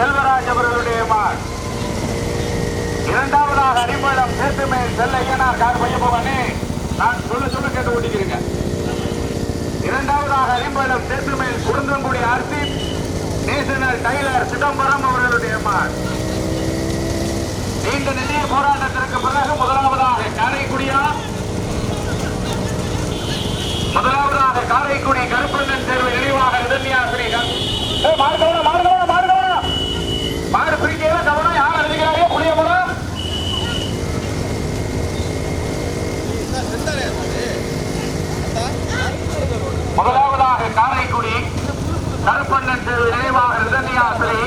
செல்வராஜ் அவர்களுடைய மால் இரண்டாவதாக அணிம்பழம் செல்ல ஐயனார் கார் பையன் நான் சொல்ல சொல்ல கேட்டு ஓட்டிக்கிறீங்க இரண்டாவதாக அரிம்பலம் சேத்துமேல் குருந்தங்குடி ஆர்த்தி நேஷனல் டைலர் சிதம்பரம் அவர்களுடைய மாட் நீண்ட நிதிய போராட்டத்திற்கு பிறகு முதலாவதாக காரைக்குடியா முதலாவதாக காரைக்குடி கருப்பண்ணன் தேர்வு நினைவாக இதன்யாசிரி மாடு கவனம் மாடு கவனம் மாடு கவனம் மாடு பிரிக்கையில கவனம் யார் எழுதுகிறாரோ புளிய போலாம் முதலாவதாக காரைக்குடி கருப்பண்ணன் திரு நினைவாக நிதன்யாசிரி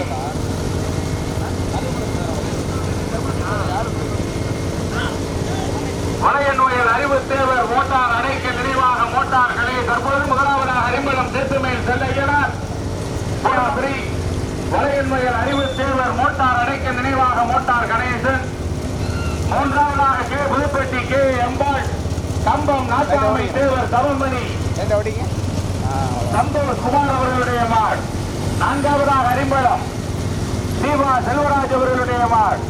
வளையநோயல் அறிவு தேவர் மோட்டார் அணைக்க நினைவாக மோட்டார்களே தற்போது முதலாவதாக அறிம்பலம் சேத்துமேல் செல்ல இயலார் ஸ்ரீ வளையன்மையல் அறிவு தேவர் மோட்டார் அணைக்க நினைவாக மோட்டார் கணேசன் மூன்றாவதாக கே புதுப்பட்டி கே எம்பாள் கம்பம் நாட்டாமை தேவர் தவமணி எந்த ஓடிங்க சந்தோஷ் குமார் அவர்களுடைய மாட் நான்காவதாக அரிம்பளம் தீபா செல்வராஜ் அவர்களுடைய மாட்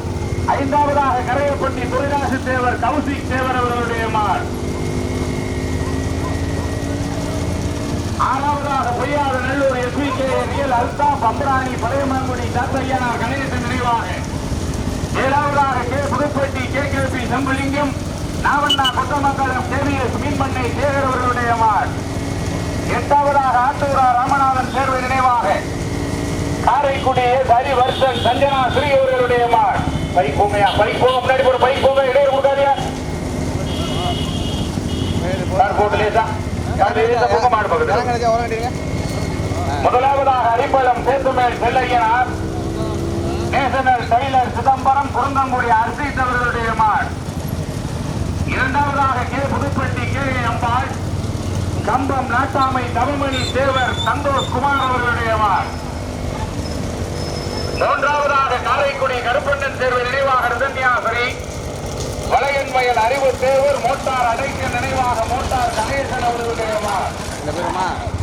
ஐந்தாவதாக கரையப்பட்டி தேவர் கௌசிக் தேவர் அவர்களுடைய மார் ஆறாவதாக Poyyatha Nallur SV K real Altha Bambarani Palayamangudi Thathaiyanar Ganesan நினைவாக. ஏழாவதாக K Puduppatti K K P Sambulingam Navanna Kothamangalam KVS மீன்பண்ணை Sekar அவர்களுடைய மார் எட்டாவதாக ஆத்தூரா ராமநாதன் தேர்வு நினைவாக. காரைக்குடி ஹரிவர்தன் ஹரிவர்ஷன் சஞ்சனா ஸ்ரீ அவர்களுடைய மார் பைக் போமையா பைக் போக முன்னாடி போற பைக் போக இடையே கொடுக்காதியா கார் போட்டு லேசா? கார் லேசா போக மாடு பக்கத்துல? முதலாவதாக அரிப்பழம் சேத்துமேல் செல்லையனார் நேஷனல் டெய்லர் சிதம்பரம் குருந்தங்குடி அர்சித் அவர்களுடைய மாட். இரண்டாவதாக கே. புதுப்பட்டி கே. அம்பாள். கம்பம் நாட்டாமை தவமணி தேவர் சந்தோஷ் குமார் அவர்களுடைய மாட். மூன்றாவதாக காரைக்குடி கருப்பண்ணன் தேர்வு நினைவாக ரிதன்யாசரி வளையன் வயல் அறிவு தேவர் மோட்டார் அடைக்க நினைவாக மோட்டார் கணேசன் அவர்களுக்கு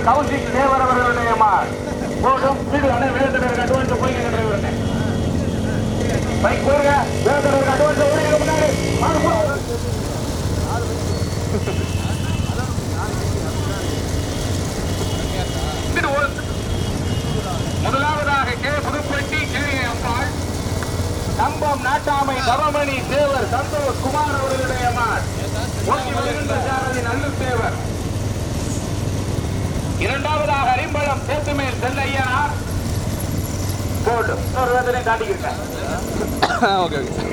துரைராசு தேவர் கௌசிக் தேவர் அவர்களுடைய மார் வீடு அண்ணே வேந்தனர் அட்வான்ஸ் போய் டிரைவர் பைக் போயிருங்க வேந்தனர் அட்வான்ஸ் ஓடிங்க முன்னாடி வாங்க, முதலாவதாக கே. புதுப்பட்டி கே. அம்பாள் கம்பம் நாட்டாமை தவமணி தேவர் சந்தோஷ் குமார் அவர்களுடைய மார் ஓட்டி தேவர். இரண்டாவதாக அரிம்பளம் சேத்துமேல் செல்லையனார். போடு இன்னொரு வேதனை காட்டிக்கிட்டேன். Okay okay.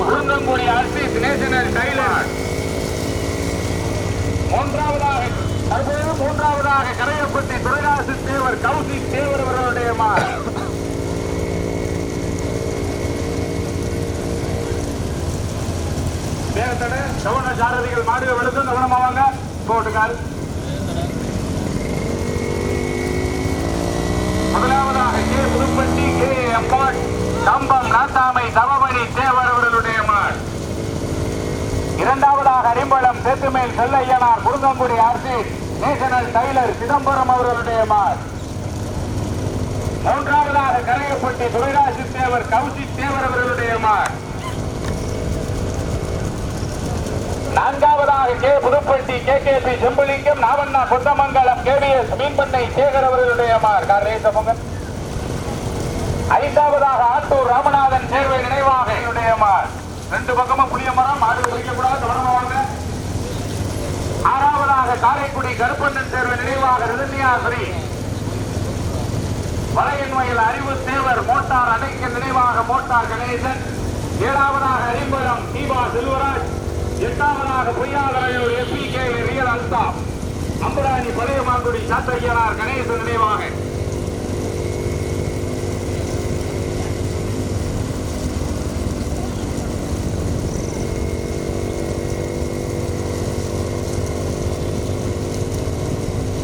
Kurunthangudi Asis national tailor மூன்றாவதாக தற்போது மூன்றாவதாக கரையப்பட்டி துரைராசு தேவர் கௌசிக் தேவர் அவர்களுடைய வேகத்தட கவன சாரதிகள் மாடு வெளுத்து கவனமா வாங்க. போட்டுக்கால். முதலாவதாக கே புதுப்பட்டி கே எம்பாட் கம்பம் நாத்தாமை தவமணி தேவர் அவர்களுடைய இரண்டாவதாக அரிம்பளம் சேத்துமேல் செல்லையனார் முருங்கங்குடி அரசு நேஷனல் டைலர் சிதம்பரம் அவர்களுடைய மாள் மூன்றாவதாக கரையப்பட்டி துரைராசி தேவர் கௌசிக் தேவர் அவர்களுடைய மாள் நான்காவதாக K. Puduppatti K. K. P. Sembalingam Navanna Kothamangalam KVS மீன்பண்ணை Sekar அவர்களுடைய மார். கார் ரேச பொங்கல் ஐந்தாவதாக ஆத்தூர் ராமநாதன் சேர்வை நினைவாக என்னுடைய மார். ரெண்டு பக்கமும் புளிய மரம் ஆடு பிடிக்கக்கூடாது கவனமா ஆறாவதாக காரைக்குடி கருப்பண்ணன் சேர்வை நினைவாக ரிதன்யாஸ்ரீ. வயல் அறிவு சேவர் மோட்டார் அடைக்க நினைவாக மோட்டார் கணேசன். ஏழாவதாக அறிம்பரம் தீபா செல்வராஜ். எட்டாவதாக பொய்யாதரையூர் SP K real அல்தா அம்பராணி பழையமாங்குடி Sathaiyanar Ganesan நினைவாக.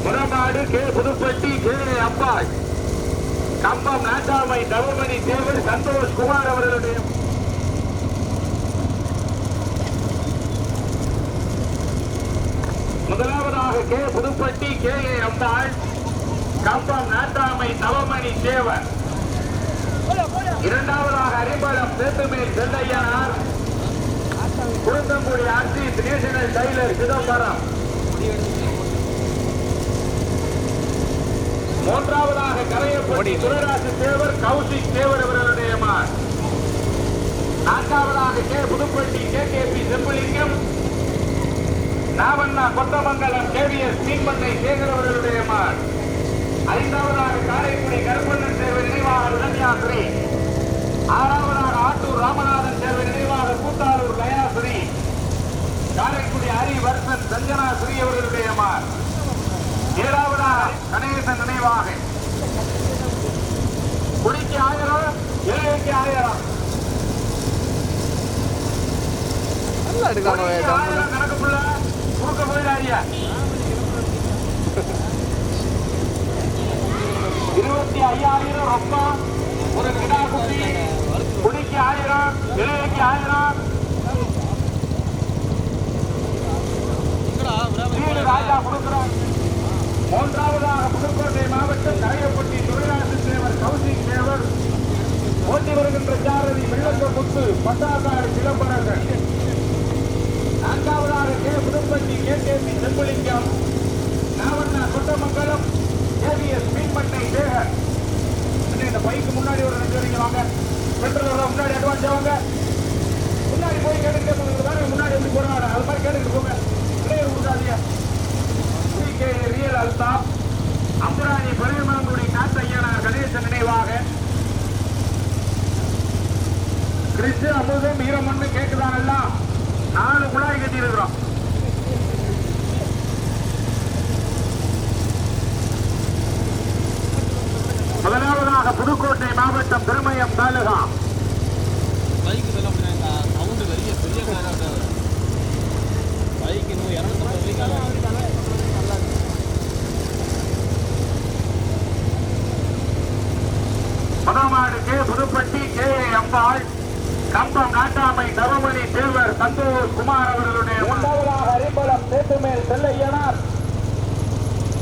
முரமாடு கே புதுப்பட்டி கே அப்பாய் கம்பம் நாட்டாமை தவமணி தேவர் சந்தோஷ் குமார் அவர்களுடைய முதலாவதாக K Puduppatti K A Ambal Kambam நாட்டாமை தவமணி தேவர் இரண்டாவதாக அரிம்பலம் சேத்துமேல் செல்லையனார் குருந்தங்குடி ஆட்சி நேஷனல் டைலர் சிதம்பரம். மூன்றாவதாக கரையப்பட்டி துரைராசு தேவர் கௌசிக் தேவர் அவர்களுடைய நான்காவதாக K Puduppatti K K P Sembalingam. Navanna Kothamangalam KVS மீன்பண்ணை Sekar அவர்களுடைய மார். ஐந்தாவதாக காரைக்குடி கருப்பண்ணன் தேர்வு நினைவாக விலங்கியாசிரி ஆறாவதாக ஆட்டூர் ராமநாதன் தேர்வு நினைவாக கூத்தாளூர் கயாசிரி காரைக்குடி ஹரி வர்சன் சஞ்சனா ஸ்ரீ அவர்களுடைய மார். ஏழாவதாக கணேசன் நினைவாக. குடிக்கு ஆயிரம் இளையக்கு ஆயிரம் நல்லா எடுக்கலாம் குடிக்கு ஆயிரம் இருபத்தி ஐயாயிரம் ரொக்கம் ஒரு கிடா குட்டி குடிக்கு ஆயிரம் இளையக்கு ஆயிரம் ராஜா கொடுக்கிறார் மூன்றாவதாக புதுக்கோட்டை மாவட்டம் கரையப்பட்டி துரைராஜு தேவர் கௌசிக் தேவர் ஓட்டி வருகின்ற ஜாரதி வெள்ளக்க முத்து பட்டாசாரி சிதம்பரங்கள் நான்காவதாக K. Puduppatti K. K. P. Sembalingam Navanna Kottamangalam AVS மீன்பட்டை Sekar. இந்த பைக்கு முன்னாடி ஒரு ரெண்டு வரைக்கும் வாங்க. பெட்ரோல் முன்னாடி அட்வான்ஸ் வாங்க. முன்னாடி போய் கேட்டுக்கிட்டே போங்க. முன்னாடி எப்படி போறாங்க அது மாதிரி கேட்டுக்கிட்டு போங்க. இடையே விடாதீங்க கே. ரியல் அல்தா அம்பராணி பரிமாங்குடி காத்தையனார் கணேசன் நினைவாக. கிறிஸ்து அமுதம் ஈரமண்ணு கேக்குதான் எல்லாம் நாலு குழாய் கட்டி இருக்கிறோம் முதலாவதாக புதுக்கோட்டை மாவட்டம் திருமயம் தாலுகா பைக் இதெல்லாம் அப்படின்னா சவுண்டு பெரிய பெரிய காராக பைக் இன்னும் இரநூத்தம்பது வரைக்கும் பதமாடு K Puduppatti K A Ambal Kambam நாட்டாமை தவமணி தேவர் சந்தோஷ் குமார் அவர்களுடைய இரண்டாவதாக Arimbalam Sethumel Chellaiyanar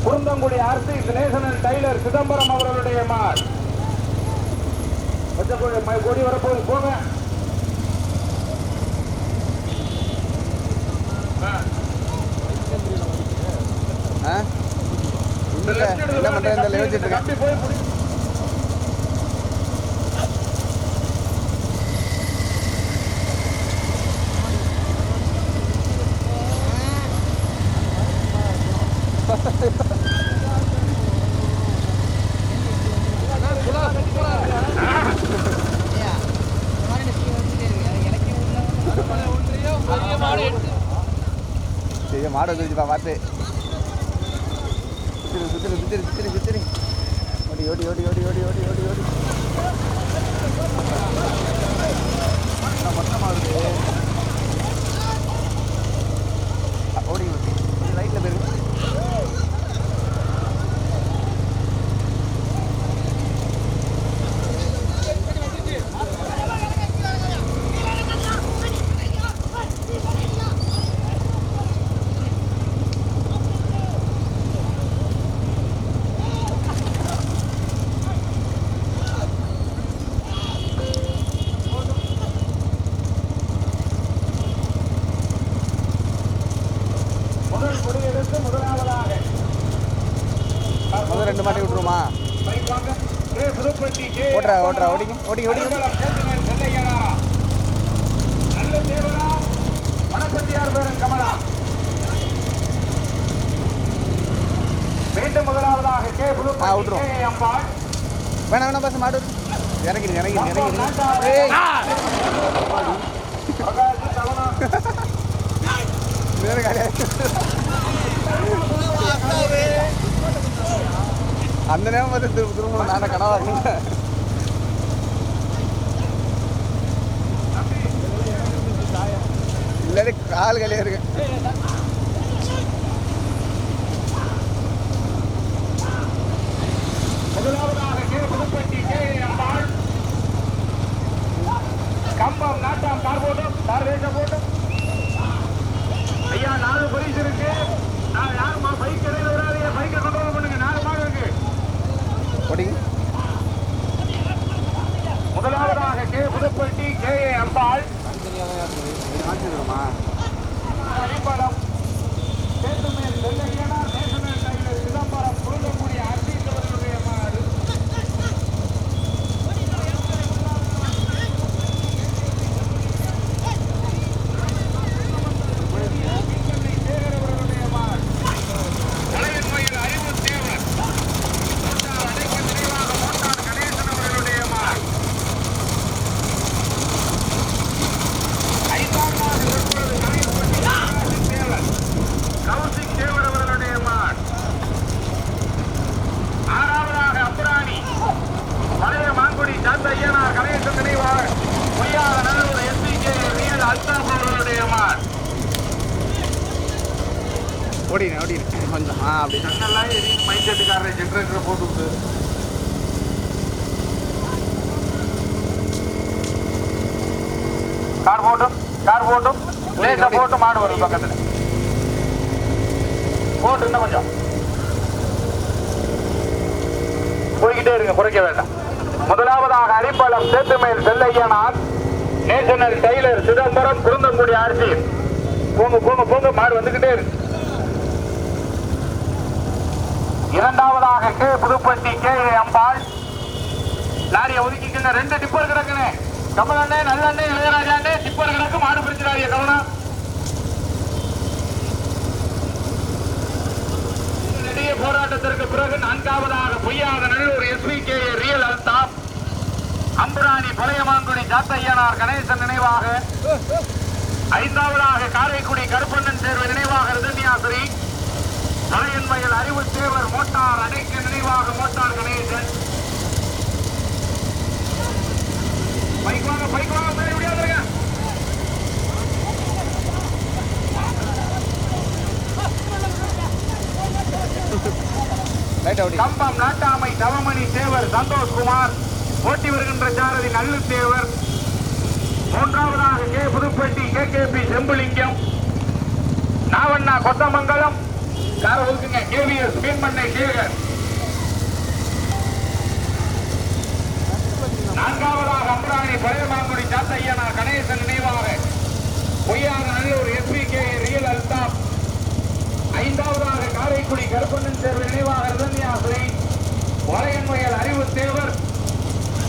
Kurunthangudi RC national tailor Chidambaram அவர்களுடைய மார் கொஞ்சம் கொ- ம- கொடி வரப்போகுது போங்க ஆ. ஆ இல்லை என்ன பண்ணுறேன் இந்த யோசிச்சுட்டு இருக்கேன். ஓட்டுறா ஓட்டுறா ஓடிங்க ஓடி ஓடி மீண்டும் முதலாவதாக கே புது ஆ விட்டுரும் வேணாம் வேணாம் பஸ் மாடு இறங்கிடு இறங்கிடு அந்த நேரம் பார்த்து திரும்ப நான் கனவா இல்லாட்டி கால் கலையா இருக்கு. முதலாவதாக கே புதுப்பட்டி கே அம்பாள். கம்பம் நாட்டாம் கார் போட்டும் கார் வேஷ போட்டும். ஐயா நாலு பரிசு இருக்கு. நான் யாருமா பைக் இடையில விடாதீங்க. பைக்கை கண்ட்ரோல் பண்ணுங்க. நாலு மாடு இருக்கு. முதலாவதாக கே புதுப்பட்டி கே ஏ 这个什么？கண்ணெல்லாம் எரியும் மைண்ட் செட்டுக்காரரை ஜென்ரேட்டரை போட்டு விட்டு. கார் போட்டும் கார் போட்டும். லேசா போட்டு மாடு வரும் பக்கத்தில். போட்டு இன்னும் கொஞ்சம். போய்கிட்டே இருங்க குறைக்க வேண்டாம். முதலாவதாக Arimbalam Sethumel Chellaiyanar national tailor Chidambaram Kurunthangudi RC போங்க போங்க போங்க மாடு வந்துகிட்டே இருக்கு. இரண்டாவதாக கே புதுப்பட்டி கே அம்பாள். லாரியை ஒதுக்கிக்கின்ற ரெண்டு டிப்பர் கிடக்குனே. கமலண்ணே நல்லண்ணே இளையராஜாண்ணே டிப்பர் கிடக்கு மாடு பிரிச்சிடாரிய கவனம் போராட்டத்திற்கு பிறகு நான்காவதாக Poyyatha Nallur SP K real Altaf Amburani Palayamangudi Jathaiyanar Ganesan நினைவாக. ஐந்தாவதாக காரைக்குடி கருப்பண்ணன் தேர்வு நினைவாக ரஜன்யாசிரி தலையன்மையில் அறிவு தேவர் மோட்டார் அடைக்க நினைவாக மோட்டார் கணேசன். பைக் வாங்க பைக் வாங்க முன்னாடி முடியாதுங்க கம்பம் நாட்டாமை தவமணி தேவர் சந்தோஷ்குமார் ஓட்டி வருகின்ற சாரதி நல்லு தேவர் மூன்றாவதாக K Puduppatti K K P Sembulingam. Navanna Kothamangalam. கார ஒதுக்குங்க. கேவிஎஸ் மீன்மண்ணை சேகர் நான்காவதாக அம்பராணி பழையமாங்குடி சாத்தையனார் கணேசன் நினைவாக. பொய்யான Nallur SP K real Altaf. ஐந்தாவதாக காரைக்குடி கருப்பண்ணன் தேர்வு நினைவாக ரிதன்யாசிரி வளையன்முயல் அறிவு தேவர்.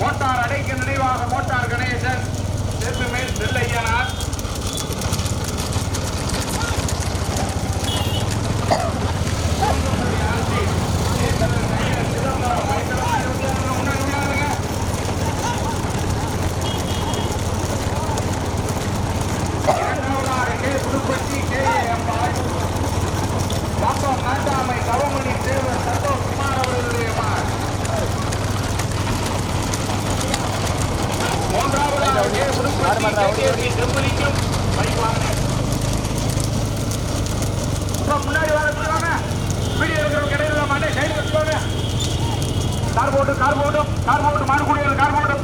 மோட்டார் அடைக்க நினைவாக மோட்டார் கணேசன். தெற்கு மேல் செல்லையனார் இரண்டாவதாக கே புதுப்பட்டி கே எம்பாள் பாப்பம் நாட்டாமை தவமணி தேவர் சந்தோஷ் குமார் அவர்களுடைய மகன். மூன்றாவதாக K Puduppatti K K P செம்பலிக்கும் பரிவாங்க இப்ப முன்னாடி வர சொல்லுவாங்க வீடியோ இருக்கிறவங்க இடையில மாட்டே கையில் வச்சுக்கோங்க. கார் போட்டு கார் போட்டு கார் போட்டு மாடு கார் போட்டு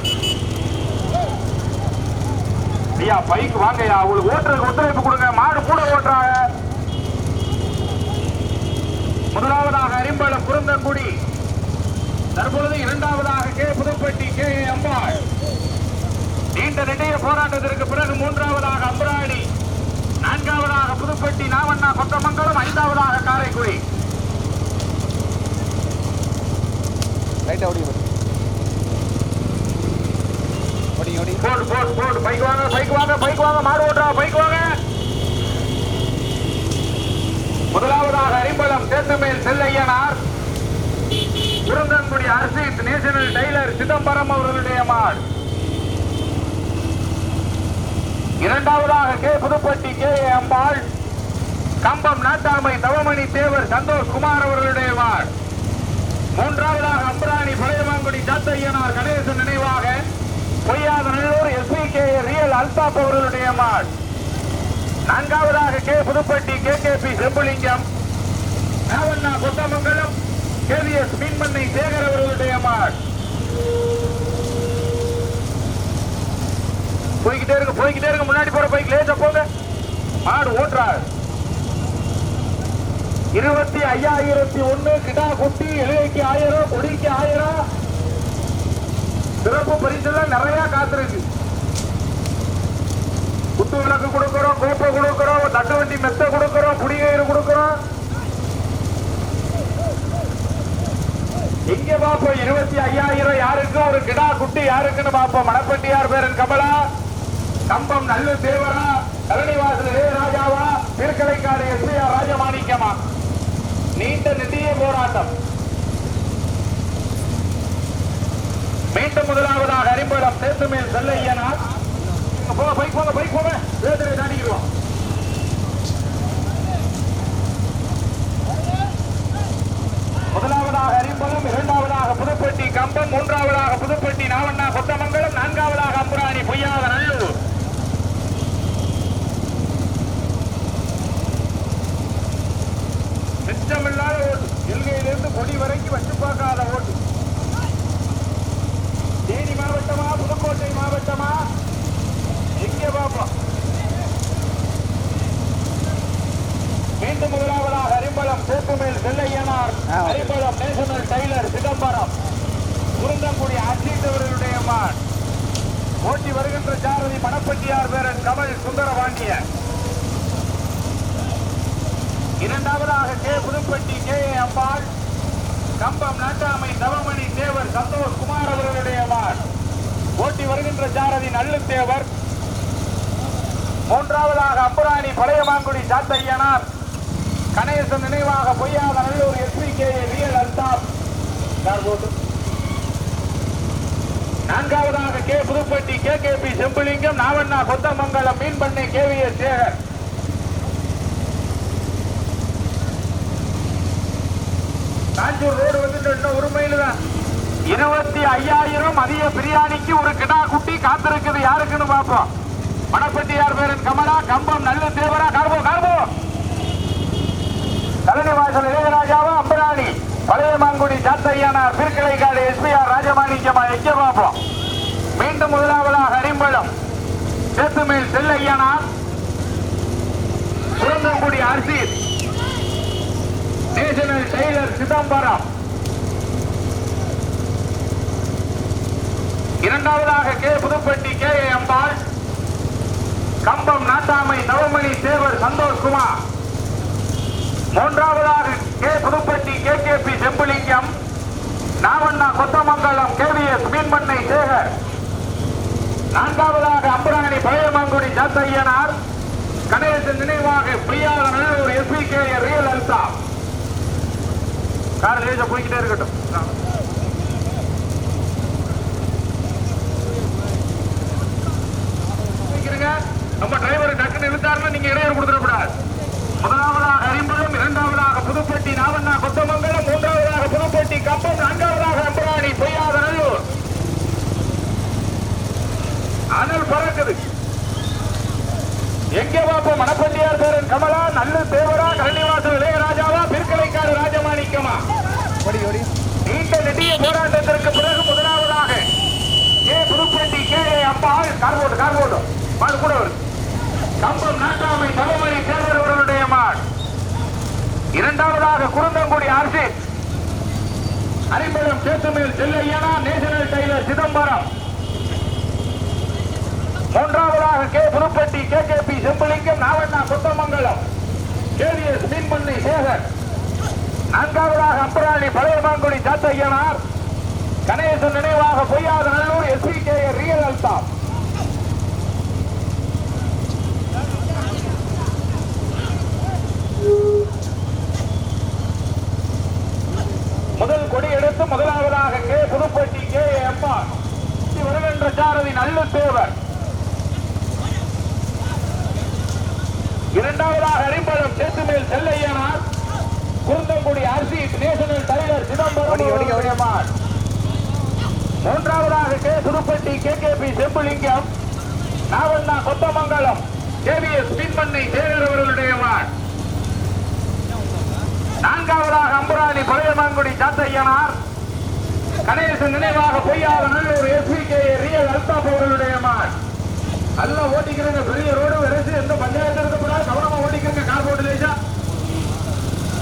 ஐயா பைக் வாங்கய்யா உங்களுக்கு ஓட்டுறதுக்கு ஒத்துழைப்பு கொடுங்க. மாடு கூட ஓட்டுறாங்க. முதலாவதாக அரிம்பலம் குருந்தங்குடி தற்பொழுது இரண்டாவதாக கே புதுப்பட்டி கே அம்பாள். நீண்ட நெடிய போராட்டத்திற்கு பிறகு மூன்றாவதாக அம்பராணி நான்காவதாக புதுப்பட்டி நாவண்ணா கொத்தமங்கலம் ஐந்தாவதாக காரைக்குடி. போடு போடு போடு. பைக் வாங்க பைக் வாங்க பைக் வாங்க. மாடு ஓட்டுறா பைக் வாங்க. முதலாவதாக அரிம்பலம் சேத்துமேல் செல்லையனார். குருந்தன்குடி அர்சித் நேஷனல் டெய்லர் சிதம்பரம் அவர்களுடைய மாடு. இரண்டாவதாக K Pudupatti K A Ambal Kambam நாட்டாமை தவமணி தேவர் சந்தோஷ் குமார் அவர்களுடைய வாழ். மூன்றாவதாக அம்பராணி பழையமாங்குடி சாத்தையனார் கணேசன் நினைவாக Poyyatha Nallur SP K real Altaf அவர்களுடைய மாள் நான்காவதாக K Puduppatti K K P Sembulingam Navanna Kothamangalam KVS மீன்மண்ணை Sekar அவர்களுடைய மாள் போய்கிட்டே இருக்கு போய்கிட்டே இருக்கு முன்னாடி போற பைக் லேசா போங்க. மாடு ஓட்டுறாரு இருபத்தி ஐயாயிரத்தி ஒண்ணு கிடா குட்டி இலைக்கு ஆயிரம் கொடிக்கு ஆயிரம். சிறப்பு பரிசெல்லாம் நிறைய காத்திருக்கு. குத்து விளக்கு கொடுக்கிறோம் கோப்பை கொடுக்கிறோம் தட்டு வண்டி மெத்த கொடுக்கிறோம் குடிநீர் கொடுக்கிறோம். எங்க பாப்போம் இருபத்தி ஐயாயிரம். யாருக்கு? ஒரு கிடா குட்டி யாருக்குன்னு பாப்போம் மணப்பட்டியார் பேரன் கமலா. கம்பம் நல்ல தேவரா கலனிவாசல் ராஜாவா திருக்கலைக்காடு எஸ்பிஆர் ராஜமாணிக்கமா? நீண்ட நெடிய போராட்டம். மீண்டும் முதலாவதாக அரிம்பலம் சேத்துமேல் செல்ல இயனால் போக பைக் போக பைக் போக வேதனை தாண்டிக்கிறோம் முதலாவதாக அறிம்பலம் இரண்டாவதாக புதுப்பட்டி கம்பம் மூன்றாவதாக புதுப்பட்டி நாவண்ணா கொத்தமங்கலம் நான்காவதாக அம்புராணி பொய்யாத நல்லூர் மிச்சமில்லாத ஓட்டு எல்கையிலிருந்து கொடி வரைக்கும் வச்சு பார்க்காத ஓட்டு தேனி மாவட்டமா புதுக்கோட்டை மாவட்டமா எங்க பாப்போம் மீண்டும் முதலாவதாக அரிம்பலம் சேப்புமேல் செல்லையனார் ஆ, okay. Arimbalam national tailor Chidambaram Kurunthangudi அஜித்தவர்களுடைய மான் ஓட்டி வருகின்ற சாரதி மணப்பட்டியார் பேரன் கமல் சுந்தரபாண்டியன் இரண்டாவதாக K Pudupatti K A Ambal Kambam நாட்டாமை நவமணி தேவர் சந்தோஷ் குமார் அவர்களுடைய மான் ஓட்டி வருகின்ற நல்லுத்தேவர். மூன்றாவதாக அம்புராணி பழையமாங்குடி சாத்தையனார் கணேசன் நினைவாக Poyyatha Nallur SP K real Altaf. நான்காவதாக K Puduppatti K K P Sembulingam Navanna Kothamangalam மீன்பண்ணை K V S Sekar. Kanjur road வந்துட்டு இன்னும் ஒரு மைல் தான் இருபத்தி ஐயாயிரம் அதிக பிரியாணிக்கு ஒரு கிடா குட்டி காத்திருக்குது. யாருக்குன்னு பார்ப்போம். மணப்பட்டியார் பேரன் கமலா கம்பம் நல்ல தேவரா கார்போ கார்போ தலைமை வாசல் இளையராஜாவா அம்பராணி. பழைய மாங்குடி சாத்தையானார் பிற்கலை காடு எஸ்பிஆர் ராஜமாணிக்கமா எங்கே பார்ப்போம். மீண்டும் முதலாவதாக Arimbalam. Sethumel செல்லையானார். Surandhangudi Arjith national tailor Chidambaram. இரண்டாவதாக K Puduppatti K A Ambal. Kambam நாட்டாமை நவமணி தேவர் சந்தோஷ்குமார் மூன்றாவதாக K Puduppatti K K P Sembulingam. Navanna Kothamangalam K V S மீன்பண்ணை Sekar. நான்காவதாக அம்பராணி பழையமாங்குடி சாத்தையனார் கணேசன் நினைவாக Piriyatha Nallur SP K real Altha. Car லேசா போய்கிட்டே இருக்கட்டும். நம்ம டிரைவர் டக்குன்னு இழுத்தாருன்னா நீங்க இடையூறு கொடுத்துடக்கூடாது. முதலாவதாக அரிம்பலம் இரண்டாவதாக புதுப்பட்டி நாவண்ணா கொத்தமங்கலம் மூன்றாவதாக புதுப்பட்டி கப்பம் நான்காவதாக அம்பராணி பொய்யாத நல்லூர். அனல் பறக்குது. எங்கே பார்ப்போம்? மணப்பள்ளியார் பேரன் கமலா நல்ல தேவரா கரணிவாசல் இளையராஜாவா பிற்கலைக்காடு ராஜமாணிக்கமா? நீண்ட நெடிய போராட்டத்திற்கு பிறகு முதலாவதாக K Puduppatti K A Ambal car போட்டு கார் போட்டு மாடு கூட கம்பம் நாட்டாமை தலைமுறை தேவர் அவர்களுடைய மாடு இரண்டாவதாக குருந்தங்குடி அரசு அரிம்பலம் சேத்துமேல் செல்லையனா நேஷனல் டைலர் சிதம்பரம். மூன்றாவதாக K. Puduppatti K. K. P. Sembalingam Navanna Kothamangalam. KVS மீன்மண்ணை Sekar. நான்காவதாக அம்பராணி பழையமாங்குடி சாத்தையனார். கணேசன் நினைவாக Poyyatha Nallur SP K. Real Altaf முதல் கொடி எடுத்து முதலாவதாக கே புதுப்பட்டி கே எம்மா வருகின்ற சாரதி நல்ல தேவர் இரண்டாவதாக அரிம்பலம் சேத்துமேல் செல்லையனார் குருந்தங்குடி அரிசி நேஷனல் டைலர் சிதம்பரம் மூன்றாவதாக K. Puduppatti K. K. P. Sembulingam. Navanna Kothamangalam. KVS பின்மண்ணை Sekar அவர்களுடைய மான். நான்காவதாக அம்புராணி பழையமாங்குடி சாத்தையனார். கணேசன் நினைவாக Poyyatha Nallur SP K real Altaf அவர்களுடைய மான். நல்லா ஓட்டிக்கிறங்க பெரிய ரோடு வரைச்சு எந்த பஞ்சாயத்து இருக்கக்கூடாது கவனமா ஓட்டிக்கிறங்க கார் போட்டு லேசா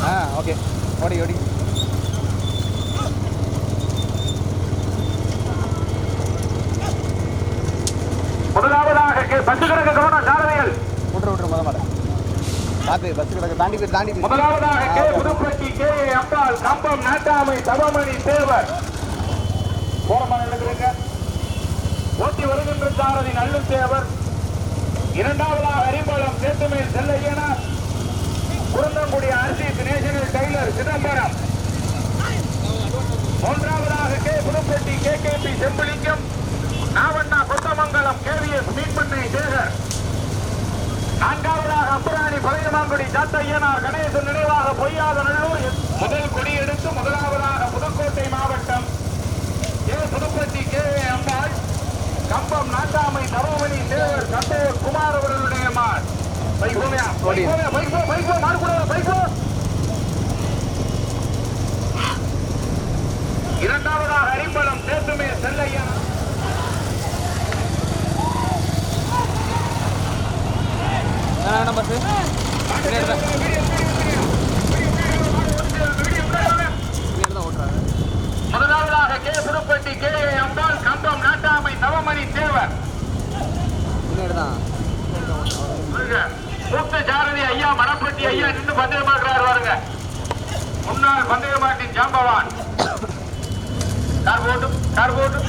ஆ ஓகே. ஓடி ஓடி. முதலாவதாக கே பத்து கிடக்க கவனம் சாரதிகள். விட்ரு விட்ரு முத மாட பார்த்து பஸ் கிடக்க தாண்டி போய் தாண்டி போய் முதலாவதாக K Pudupatti K A Ambal Kambam நாட்டாமை தவமணி தேவர் போரமான எழுதுறீங்க ஓட்டி வருகின்ற சாரதி நல்லு தேவர் இரண்டாவதாக அரிம்பலம் சேத்துமேல் செல்லையனார் குருந்தங்குடி அரிசி நேஷனல் சிதம்பரம். மூன்றாவதாக K. Puduppatti K. K. P. Sembilingam Navanna Kothamangalam KVS மீன்பண்ணை Sekar. நான்காவதாக அப்புராணி பழையமாங்குடி சாத்தையனார் கணேசன் நினைவாக பொய்யாத நல்லூர் முதல் கொடியெடுத்து முதலாவதாக புதுக்கோட்டை மாவட்டம். A Pudupatti K. A Ambal. Kambam நாட்டாமை தரோமணி தேவர் சந்தோஷ் குமார் அவர்களுடைய மான் பைகோமையா ஓடி. பைகோ பைகோ பைகோ மாடு கூட பைகோ இரண்டாவதாக அரிம்பலம் சேத்துமே செல்லையன் முதலாவதாக கே புதுப்பட்டி கே அம்பாள் கம்பம் நாட்டாமை நவமணி தேவர். மூத்த சாரதி ஐயா மரப்பட்டி ஐயா நின்று பந்தயம் பார்க்கிறாரு பாருங்க முன்னாள் பந்தய மாட்டின் ஜாம்பவான் கார் போட்டு கார் போட்டு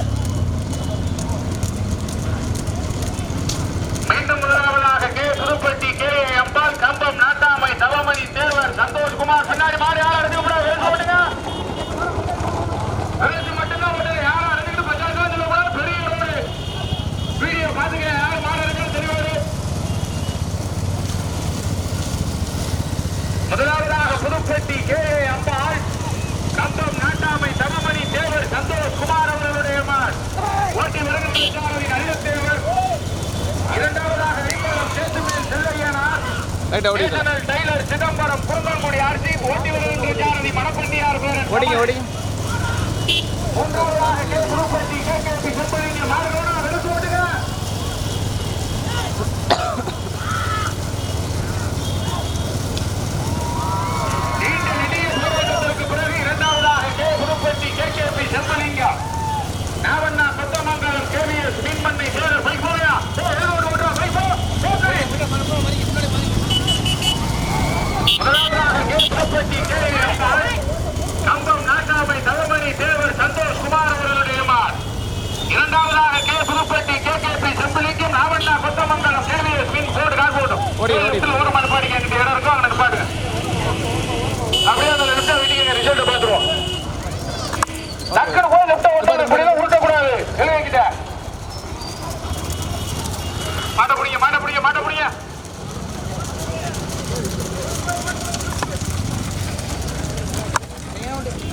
மீண்டும் முதலாவதாக K Pudupatti K A Ambal Kambam நாட்டாமை தவமணி தேவர் சந்தோஷ்குமார் பின்னாடி மாறி யாரும் எடுத்துக்க கூடாது வெளியே ஓட்டுங்க வெளியே மட்டும்தான் ஓட்டுங்க யாரும் அடைஞ்சிட்டு பஞ்சாயத்து சொல்லக்கூடாது பெரிய ரோடு வீடியோ பாத்துங்க யார் மாடு இருக்குன்னு தெரியாது முதலாவதாக புதுப்பட்டி கே ஏ அம்பாள் கம்பம் நாட்டாமை தவமணி தேவர் சந்தோஷ் குமார் அவர்களுடைய மான் ஓட்டி வருகின்ற அறிவத்தேவர் இரண்டாவதாக ஐம்பலம் சேத்துமேல் செல்லையனார் ரைட்டா ஓடிக்கலாம் national tailor Chidambaram Kurungalkudi RC ஓட்டி வருகின்ற ஜாரதி மணப்பண்டியார் பேரன் ஓடிங்க ஓடிங்க மூன்றாவதாக K Puduppatti K K P செம்பலிங்க மாறுகோனா